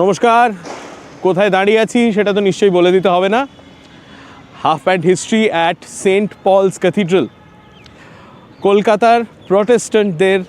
নমস্কার। কোথায় দাঁড়িয়ে আছি সেটা তো নিশ্চয়ই বলে দিতে হবে না। Half pant history at saint Paul's cathedral কলকাতার প্রটেস্ট্যান্টদের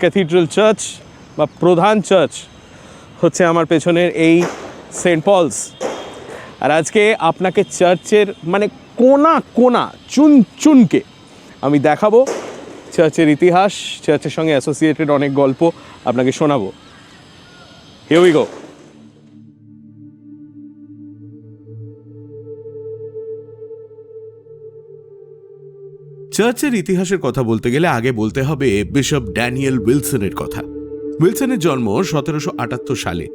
ক্যাথিড্রাল চার্চ বা প্রধান চার্চ হচ্ছে আমার পেছনের এই সেন্ট পলস আর আজকে আপনাকে চার্চের মানে কোনা কোনা, চুন চুনকে আমি দেখাবো। চার্চের ইতিহাস, চার্চের সঙ্গে অ্যাসোসিয়েটেড অনেক গল্প আপনাকে শোনাবো। হিয়ার উই গো চার্চের ইতিহাসের কথা বলতে গেলে আগে বলতে হবে বিশপ ড্যানিয়েল উইলসনের কথা। উইলসনের জন্ম সতেরোশো আটাত্তর সালে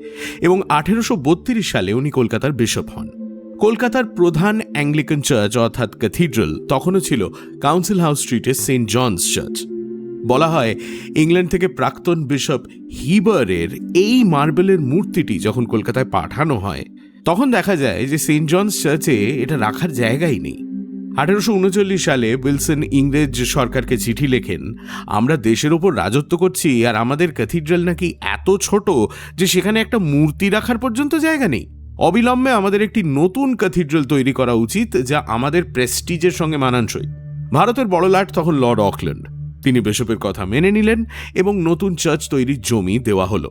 এবং আঠেরোশো বত্রিশ সালে উনি কলকাতার বিশপ হন। কলকাতার প্রধান অ্যাংলিকান চার্চ অর্থাৎ ক্যাথিড্রাল তখনও ছিল কাউন্সিল হাউস স্ট্রিটের সেন্ট জনস চার্চ। বলা হয় ইংল্যান্ড থেকে প্রাক্তন বিশপ হিবারের এই মার্বেলের মূর্তিটি যখন কলকাতায় পাঠানো হয়, তখন দেখা যায় যে সেন্ট জনস চার্চে এটা রাখার জায়গাই নেই। আঠেরোশো উনচল্লিশ সালে উইলসন ইংরেজ সরকারকে চিঠি লেখেন, আমরা দেশের ওপর রাজত্ব করছি আর আমাদের ক্যাথিড্রাল নাকি এত ছোট যে সেখানে একটা মূর্তি রাখার পর্যন্ত জায়গা নেই। অবিলম্বে আমাদের একটি নতুন ক্যাথিড্রাল তৈরি করা উচিত যা আমাদের প্রেস্টিজের সঙ্গে মানানসই। ভারতের বড় লাট তখন লর্ড অকল্যান্ড। তিনি বিশপের কথা মেনে নিলেন এবং নতুন চার্চ তৈরির জমি দেওয়া হলো।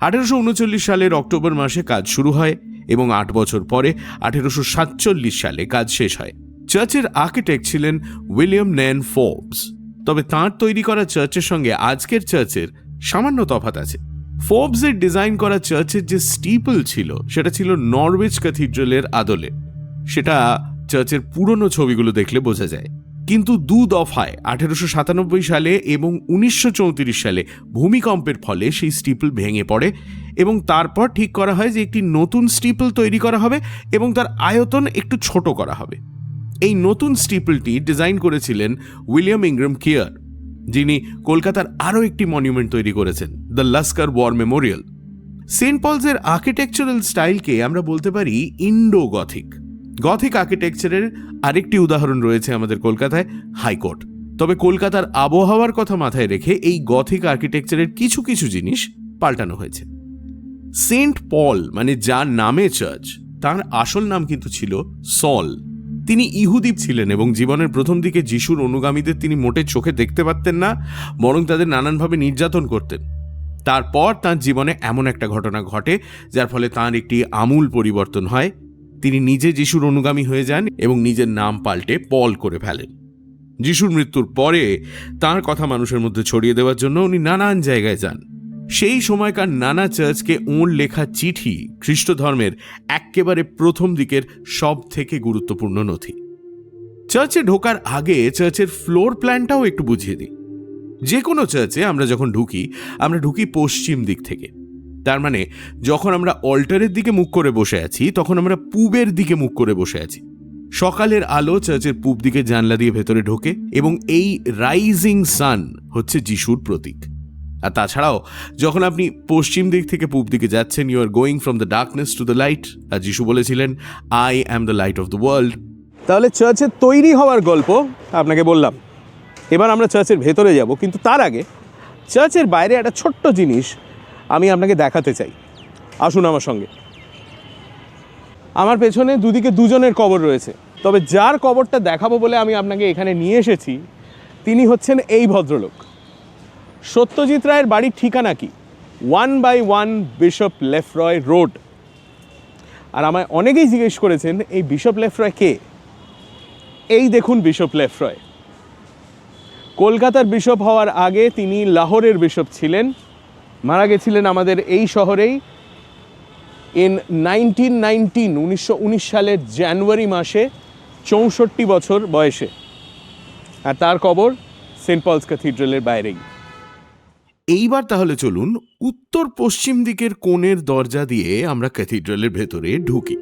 আঠেরোশো উনচল্লিশ সালের অক্টোবর মাসে কাজ শুরু হয় এবং আট বছর পরে আঠেরোশো সাতচল্লিশ সালে কাজ শেষ হয়। চার্চের আর্কিটেক্ট ছিলেন উইলিয়াম ন্যান ফোর্বস। তবে তাঁর তৈরি করা চার্চের সঙ্গে আজকের চার্চের সামান্য তফাত আছে। ফোর্বসের ডিজাইন করা চার্চের যে স্টিপল ছিল, সেটা ছিল নরওয়েজ ক্যাথিড্রালের আদলে। সেটা চার্চের পুরনো ছবিগুলো দেখলে বোঝা যায়। কিন্তু দু দফায়, আঠেরোশো সাতানব্বই সালে এবং উনিশশো চৌত্রিশ সালে ভূমিকম্পের ফলে সেই স্টিপল ভেঙে পড়ে এবং তারপর ঠিক করা হয় যে একটি নতুন স্টিপল তৈরি করা হবে এবং তার আয়তন একটু ছোট করা হবে। এই নতুন স্টিপলটি ডিজাইন করেছিলেন উইলিয়াম ইংগ্রাম কিয়ার, যিনি কলকাতার আরও একটি মনিউমেন্ট তৈরি করেছেন, the lascar war memorial. Saint পলসের architectural স্টাইলকে আমরা বলতে পারি ইন্ডো গথিক। গথিক আর্কিটেকচারের আরেকটি উদাহরণ রয়েছে আমাদের কলকাতায়, হাইকোর্ট। তবে কলকাতার আবহাওয়ার কথা মাথায় রেখে এই গথিক আর্কিটেকচারের কিছু কিছু জিনিস পাল্টানো হয়েছে। সেন্ট পল মানে যার নামে চার্চ, তার আসল নাম কিন্তু ছিল সল। তিনি ইহুদি ছিলেন এবং জীবনের প্রথম দিকে যিশুর অনুগামীদের তিনি মোটে চোখে দেখতে পারতেন না, বরং তাদের নানানভাবে নির্যাতন করতেন। তারপর তার জীবনে এমন একটা ঘটনা ঘটে, যার ফলে তার একটি আমূল পরিবর্তন হয়। তিনি নিজে যিশুর অনুগামী হয়ে যান এবং নিজের নাম পাল্টে পল করে ফেলেন। যিশুর মৃত্যুর পরে তার কথা মানুষের মধ্যে ছড়িয়ে দেওয়ার জন্য উনি নানান জায়গায় যান। সেই সময়কার নানা চার্চকে ওঁর লেখা চিঠি খ্রিস্ট ধর্মের এক্কেবারে প্রথম দিকের সব থেকে গুরুত্বপূর্ণ নথি। চার্চে ঢোকার আগে চার্চের ফ্লোর প্ল্যানটাও একটু বুঝিয়ে দিই। যে কোনো চার্চে আমরা যখন ঢুকি, আমরা ঢুকি পশ্চিম দিক থেকে। তার মানে যখন আমরা অল্টারের দিকে মুখ করে বসে আছি, তখন আমরা পূবের দিকে মুখ করে বসে আছি। সকালের আলো চার্চের পূব দিকে জানলা দিয়ে ভেতরে ঢোকে এবং এই রাইজিং সান হচ্ছে যিশুর প্রতীক। আর তাছাড়াও, যখন আপনি পশ্চিম দিক থেকে পূব দিকে যাচ্ছেন you are going from the darkness to the light আর যিশু বলেছিলেন I am the light of the world তাহলে চার্চের তৈরি হওয়ার গল্প আপনাকে বললাম। এবার আমরা চার্চের ভেতরে যাব, কিন্তু তার আগে চার্চের বাইরে একটা ছোট্ট জিনিস আমি আপনাকে দেখাতে চাই। আসুন আমার সঙ্গে। আমার পেছনে দুদিকে দুজনের কবর রয়েছে। তবে যার কবরটা দেখাবো বলে আমি আপনাকে এখানে নিয়ে এসেছি, তিনি হচ্ছেন এই ভদ্রলোক। সত্যজিৎ রায়ের বাড়ির ঠিকানা কি? One by one bishop Lefroy road আর আমায় অনেকেই জিজ্ঞেস করেছেন, এই বিশপ লেফরয় কে? এই দেখুন বিশপ লেফরয় কলকাতার বিশপ হওয়ার আগে তিনি লাহোরের বিশপ ছিলেন। মারা গেছিলেন আমাদের এই শহরেই ইন নাইনটিন নাইনটিন উনিশশো উনিশ সালের জানুয়ারি মাসে, চৌষট্টি বছর বয়সে। আর তার কবর সেন্ট পলস ক্যাথিড্রালের বাইরেই। এইবার তাহলে চলুন উত্তর পশ্চিম দিকের কোণের দরজা দিয়ে আমরা ক্যাথিড্রালের ভেতরে ঢুকি।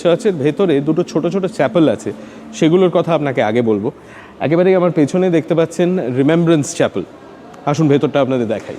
চার্চের ভেতরে দুটো ছোট ছোট চ্যাপেল আছে, সেগুলোর কথা আপনাকে আগে বলব। একেবারেই আমার পেছনে দেখতে পাচ্ছেন রিমেম্ব্রেন্স চ্যাপেল আসুন, ভেতরটা আপনাদের দেখাই।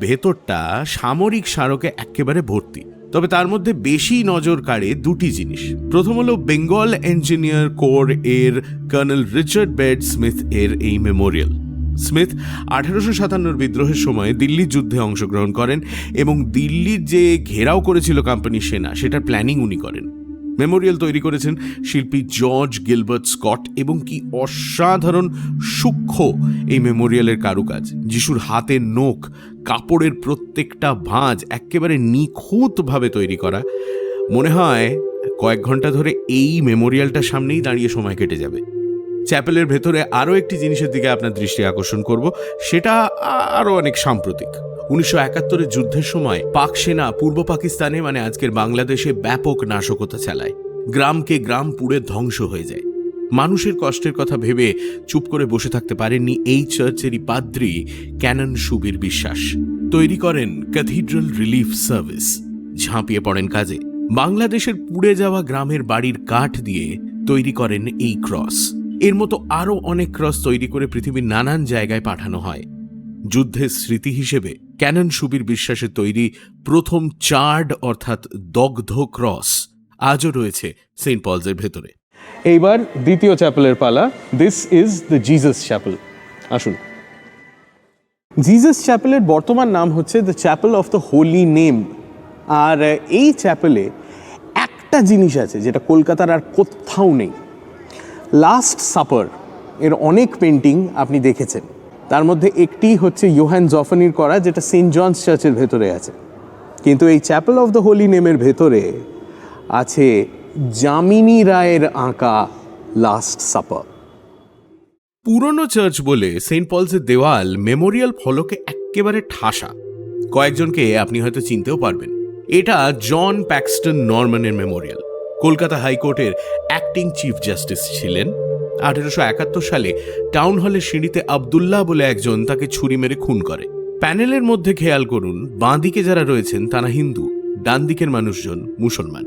ভেতরটা সামরিক স্মারকে একেবারে ভর্তি। তবে তার মধ্যে বেশি নজর কাড়ে দুটি জিনিস। প্রথম হলো বেঙ্গল ইঞ্জিনিয়ার কোর এর কর্নেল রিচার্ড বেড স্মিথ এর এই মেমোরিয়াল। স্মিথ আঠেরোশো সাতান্নর বিদ্রোহের সময় দিল্লির যুদ্ধে অংশগ্রহণ করেন এবং দিল্লির যে ঘেরাও করেছিল কোম্পানির সেনা, সেটার প্ল্যানিং উনি করেন। মেমোরিয়াল তৈরি করেছেন শিল্পী জর্জ গিলবার্ট স্কট এবং কি অসাধারণ সূক্ষ্ম এই মেমোরিয়ালের কারুকাজ। যিশুর হাতের নোখ, কাপড়ের প্রত্যেকটা ভাঁজ একেবারে নিখুঁতভাবে তৈরি করা। মনে হয় কয়েক ঘণ্টা ধরে এই মেমোরিয়ালটার সামনেই দাঁড়িয়ে সময় কেটে যাবে। চ্যাপেলের ভেতরে আরও একটি জিনিসের দিকে আপনার দৃষ্টি আকর্ষণ করব, সেটা আরও অনেক সাম্প্রতিক। উনিশশো একাত্তরের যুদ্ধের সময় পাক সেনা পূর্ব পাকিস্তানে মানে আজকের বাংলাদেশে, ব্যাপক নাশকতা চালায়। গ্রামকে গ্রাম পুড়ে ধ্বংস হয়ে যায়। মানুষের কষ্টের কথা ভেবে চুপ করে বসে থাকতে পারেননি এই চার্চেরই পাদ্রি ক্যানন সুবীর বিশ্বাস। তৈরি করেন ক্যাথিড্রাল রিলিফ সার্ভিস। ঝাঁপিয়ে পড়েন কাজে। বাংলাদেশের পুড়ে যাওয়া গ্রামের বাড়ির কাঠ দিয়ে তৈরি করেন এই ক্রস। এর মতো আরও অনেক ক্রস তৈরি করে পৃথিবীর নানান জায়গায় পাঠানো হয়। যুদ্ধের স্মৃতি হিসেবে ক্যানন সুবীর বিশ্বাসের তৈরি প্রথম চার্ড অর্থাৎ দগ্ধ ক্রস আজও রয়েছে সেন্ট পলসের ভেতরে। এইবার দ্বিতীয় চ্যাপেলের পালা। This is the Jesus chapel আসুন। জিজাস চ্যাপেলের বর্তমান নাম হচ্ছে the chapel of the holy name আর এই চ্যাপেলে একটা জিনিস আছে যেটা কলকাতার আর কোথাও নেই। লাস্ট সাপার এর অনেক পেন্টিং আপনি দেখেছেন। তার মধ্যে একটি হচ্ছে ইয়োহান জফানির করা, যেটা সেন্ট জনস চার্চের ভেতরে আছে। কিন্তু এই চ্যাপেল অফ দ্য হোলি নেমের ভেতরে আছে যামিনী রায়ের আঁকা লাস্ট সাপার পুরনো চার্চ বলে সেন্ট পলসের দেওয়াল মেমোরিয়াল ফলকে একেবারে ঠাসা। কয়েকজনকে আপনি হয়তো চিনতেও পারবেন। এটা জন প্যাক্সটন নরম্যানের মেমোরিয়াল কলকাতা হাইকোর্টের অ্যাক্টিং চিফ জাস্টিস ছিলেন। আঠেরোশো একাত্তর সালে টাউন হলের সিঁড়িতে আবদুল্লাহ বলে একজন তাকে ছুরি মেরে খুন করে। প্যানেলের মধ্যে খেয়াল করুন বাঁদিকে যারা রয়েছেন তারা হিন্দু, ডান দিকের মানুষজন মুসলমান।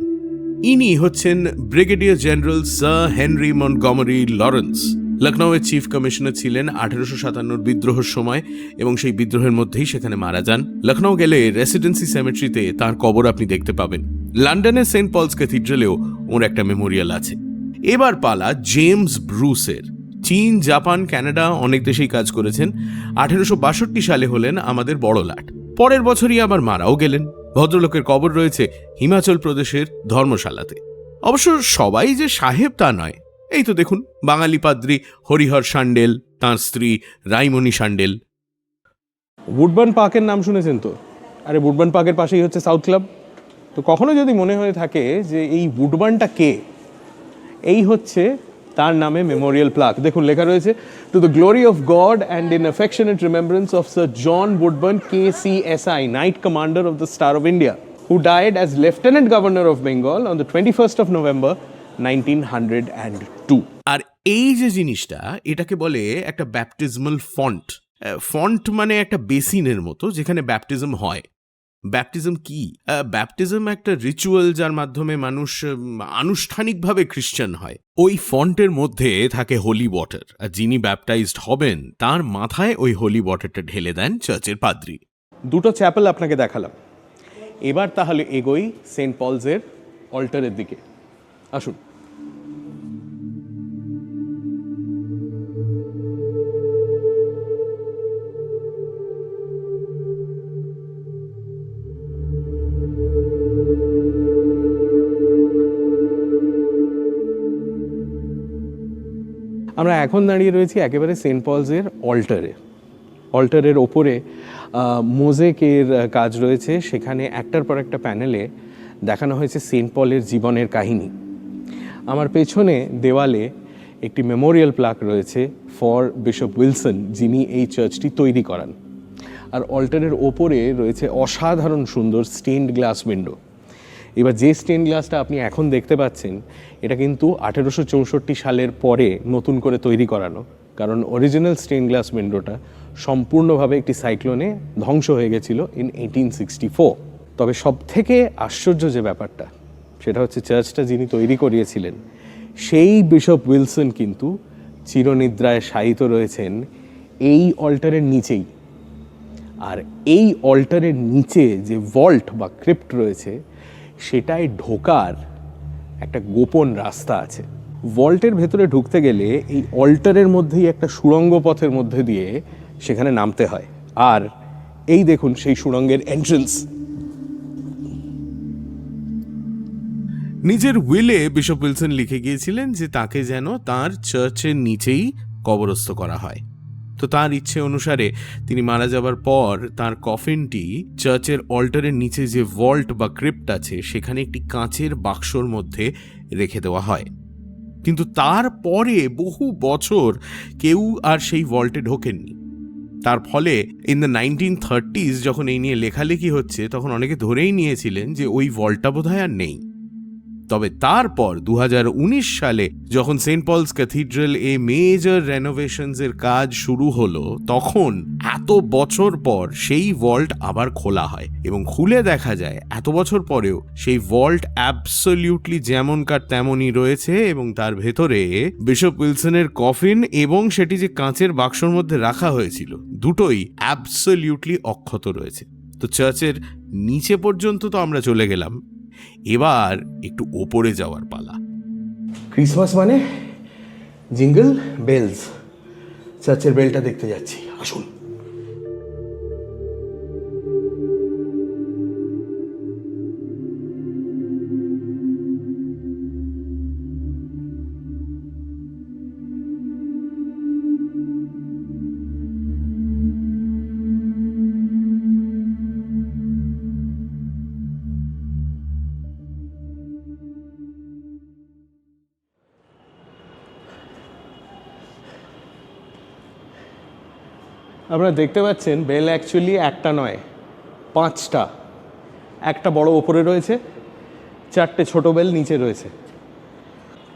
ইনি হচ্ছেন brigadier general sir Henry Montgomery Lawrence. লখনৌয়ের chief commissioner ছিলেন আঠেরোশো সাতান্নর বিদ্রোহের সময় এবং সেই বিদ্রোহের মধ্যেই সেখানে মারা যান। লখনৌ গেলে রেসিডেন্সি সেমেট্রিতে তার কবর আপনি দেখতে পাবেন। লন্ডনের সেন্ট পলস ক্যাথিড্রালেও ওর একটা মেমোরিয়াল আছে। এবার পালা জেমস ব্রুসের। চীন, জাপান, কানাডা অনেক দেশেই কাজ করেছেন। আঠেরোশো বাষট্টি সালে হলেন আমাদের বড় লাট। পরের বছরই আবার মারাও গেলেন। ভদ্রলোকের কবর রয়েছে হিমাচল প্রদেশের ধর্মশালাতে। অবশ্য সবাই যে সাহেব তা নয়। এই তো দেখুন, বাঙালি পাদ্রী হরিহর সান্ডেল তাঁর স্ত্রী রাইমণি সান্ডেল উডবার্ন পার্কের নাম শুনেছেন তো? আরে উডবার্ন পার্কের পাশেই হচ্ছে সাউথ ক্লাব তো কখনো যদি মনে হয়ে থাকে যে এই উডবার্নটা কে? এই হচ্ছে তার নামে মেমোরিয়াল প্লাক দেখুন, লেখা রয়েছে to the glory of God and in affectionate remembrance of sir John Woodburn K C S I knight commander of the star of India who died as lieutenant governor of Bengal on the twenty first of November nineteen hundred and two আর এই যে জিনিসটা, এটাকে বলে একটা ব্যাপটিজমাল font font মানে একটা বেসিনের মতো, যেখানে ব্যাপটিজম হয়। ব্যাপটিজম কি? ব্যাপটিজম একটা রিচুয়াল যার মাধ্যমে মানুষ আনুষ্ঠানিকভাবে খ্রিশ্চান হয়। ওই ফন্টের মধ্যে থাকে হোলি ওয়াটার আর যিনি ব্যাপটাইজড হবেন, তার মাথায় ওই হোলি ওয়াটারটা ঢেলে দেন চার্চের পাদ্রী। দুটো চ্যাপেল আপনাকে দেখালাম। এবার তাহলে এগোই সেন্ট পলসের অল্টারের দিকে। আসুন। এখন দাঁড়িয়ে রয়েছি একেবারে সেন্ট পলসের অল্টারে। অল্টারের ওপরে মোজেকের কাজ রয়েছে। সেখানে একটার পর একটা প্যানেলে দেখানো হয়েছে সেন্ট পলের জীবনের কাহিনী। আমার পেছনে দেওয়ালে একটি মেমোরিয়াল প্লাক রয়েছে ফর বিশপ উইলসন, যিনি এই চার্চটি তৈরি করান। আর অল্টারের ওপরে রয়েছে অসাধারণ সুন্দর স্টেনড গ্লাস উইন্ডো। এবার যে স্টেন গ্লাসটা আপনি এখন দেখতে পাচ্ছেন, এটা কিন্তু আঠেরোশো চৌষট্টি সালের পরে নতুন করে তৈরি করানো। কারণ অরিজিনাল স্টেন গ্লাস উইন্ডোটা সম্পূর্ণভাবে একটি সাইক্লোনে ধ্বংস হয়ে গেছিল ইন এইটিন সিক্সটি ফোর তবে সব থেকে আশ্চর্য যে ব্যাপারটা, সেটা হচ্ছে চার্চটা যিনি তৈরি করিয়েছিলেন, সেই বিশপ উইলসন কিন্তু চিরনিদ্রায় শায়িত রয়েছেন এই অল্টারের নিচেই। আর এই অল্টারের নিচে যে ভল্ট বা ক্রিপ্ট রয়েছে সেটায় ঢোকার একটা গোপন রাস্তা আছে। ভল্টের ভেতরে ঢুকতে গেলে এই অল্টারের মধ্যেই একটা সুড়ঙ্গ পথের মধ্যে দিয়ে সেখানে নামতে হয়। আর এই দেখুন সেই সুড়ঙ্গের এন্ট্রেন্স নিজের উইলে বিশপ উইলসন লিখে গিয়েছিলেন যে তাকে যেন তার চার্চের নিচেই কবরস্থ করা হয়। তো তার ইচ্ছে অনুসারে তিনি মারা যাবার পর তার কফিনটি চার্চের অল্টারের নিচে যে ভল্ট বা ক্রিপ্ট আছে, সেখানে একটি কাঁচের বাক্সর মধ্যে রেখে দেওয়া হয়। কিন্তু তারপরে বহু বছর কেউ আর সেই ভল্টে ঢোকেননি। তার ফলে ইন দ্য নাইনটিন থার্টিজ যখন এই নিয়ে লেখালেখি হচ্ছে, তখন অনেকে ধরেই নিয়েছিলেন যে ওই ভল্টটা বোধহয় আর নেই। তবে তারপর দু হাজার উনিশ সালে যখন সেন্ট পলস ক্যাথিড্রাল এ মেজর রেনোভেশনস এর কাজ শুরু হলো, তখন এত বছর পর সেই ভল্ট আবার খোলা হয় এবং খুলে দেখা যায় এত বছর পরেও সেই ভল্ট অ্যাবসলিউটলি যেমনকার তেমনই রয়েছে এবং তার ভেতরে বিশপ উইলসনের কফিন এবং সেটি যে কাঁচের বাক্সর মধ্যে রাখা হয়েছিল, দুটোই অ্যাবসলিউটলি অক্ষত রয়েছে। তো চার্চের নিচে পর্যন্ত তো আমরা চলে গেলাম। এবার একটু ওপরে যাওয়ার পালা। ক্রিসমাস মানে জিঙ্গল বেলস চার্চের বেলটা দেখতে যাচ্ছি। আসুন। আপনারা দেখতে পাচ্ছেন, বেল অ্যাকচুয়ালি একটা নয়, পাঁচটা। একটা বড় ওপরে রয়েছে, চারটে ছোট বেল নিচে রয়েছে।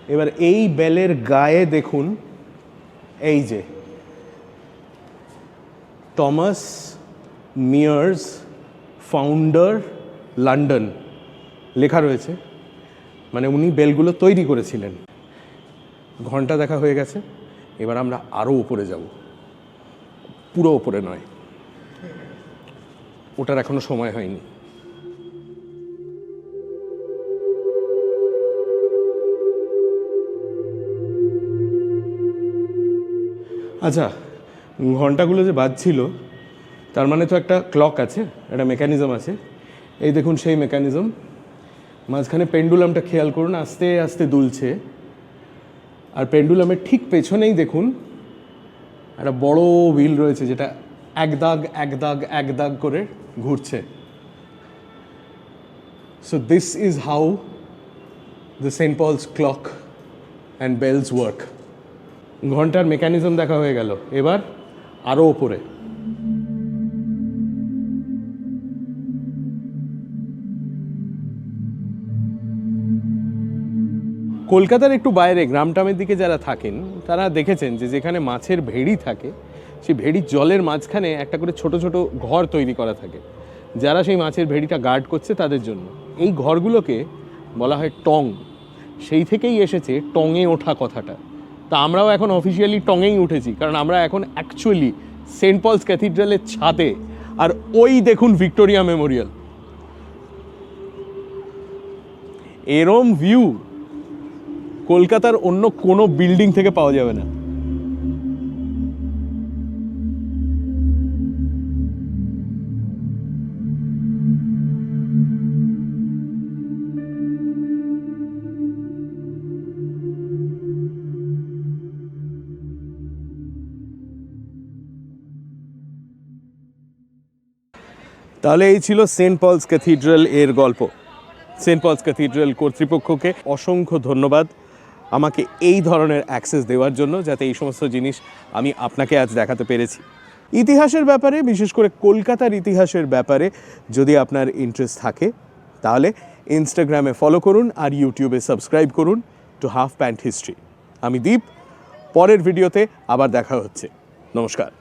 এবার এই বেলের গায়ে দেখুন, এই যে। টমাস মিয়ার্স ফাউন্ডার লন্ডন লেখা রয়েছে মানে উনি বেলগুলো তৈরি করেছিলেন। ঘণ্টা দেখা হয়ে গেছে, এবার আমরা আরও উপরে যাব। পুরো ওপরে নয়। ওটার এখনও সময় হয়নি। আচ্ছা ঘন্টাগুলো যে বাজছিল, তার মানে তো একটা ক্লক আছে, একটা মেকানিজম আছে। এই দেখুন সেই মেকানিজম। মাঝখানে পেন্ডুলামটা খেয়াল করুন, আস্তে আস্তে দুলছে। আর পেন্ডুলামের ঠিক পেছনেই দেখুন একটা বড় হুইল রয়েছে যেটা এক দাগ এক দাগ এক দাগ করে ঘুরছে। So this is how the saint Paul's clock and bells work ঘণ্টার মেকানিজম দেখা হয়ে গেল। এবার আরও ওপরে কলকাতার একটু বাইরে, গ্রামটামের দিকে যারা থাকেন, তারা দেখেছেন যে যেখানে মাছের ভেড়ি থাকে, সেই ভেড়ির জলের মাঝখানে একটা করে ছোট ছোট ঘর তৈরি করা থাকে। যারা সেই মাছের ভেড়িটা গার্ড করছে তাদের জন্য। এই ঘরগুলোকে বলা হয় টং। সেই থেকেই এসেছে টঙে ওঠা কথাটা। তা আমরাও এখন অফিসিয়ালি টঙেই উঠেছি, কারণ আমরা এখন অ্যাকচুয়ালি সেন্ট পলস ক্যাথিড্রালের ছাদে। আর ওই দেখুন ভিক্টোরিয়া মেমোরিয়াল। এরম ভিউ কলকাতার অন্য কোনো বিল্ডিং থেকে পাওয়া যাবে না। তাহলে এই ছিল সেন্ট পলস ক্যাথিড্রাল এর গল্প। সেন্ট পলস ক্যাথিড্রাল কর্তৃপক্ষকে অসংখ্য ধন্যবাদ। আমাকে এই ধরনের অ্যাক্সেস দেওয়ার জন্য যাতে এই সমস্ত জিনিস আমি আপনাকে আজ দেখাতে পেরেছি। ইতিহাসের ব্যাপারে, বিশেষ করে কলকাতার ইতিহাসের ব্যাপারে যদি আপনার ইন্টারেস্ট থাকে, তাহলে ইনস্টাগ্রামে ফলো করুন আর ইউটিউবে সাবস্ক্রাইব করুন টু হাফ প্যান্ট হিস্ট্রি আমি দীপ, পরের ভিডিওতে আবার দেখা হচ্ছে। নমস্কার।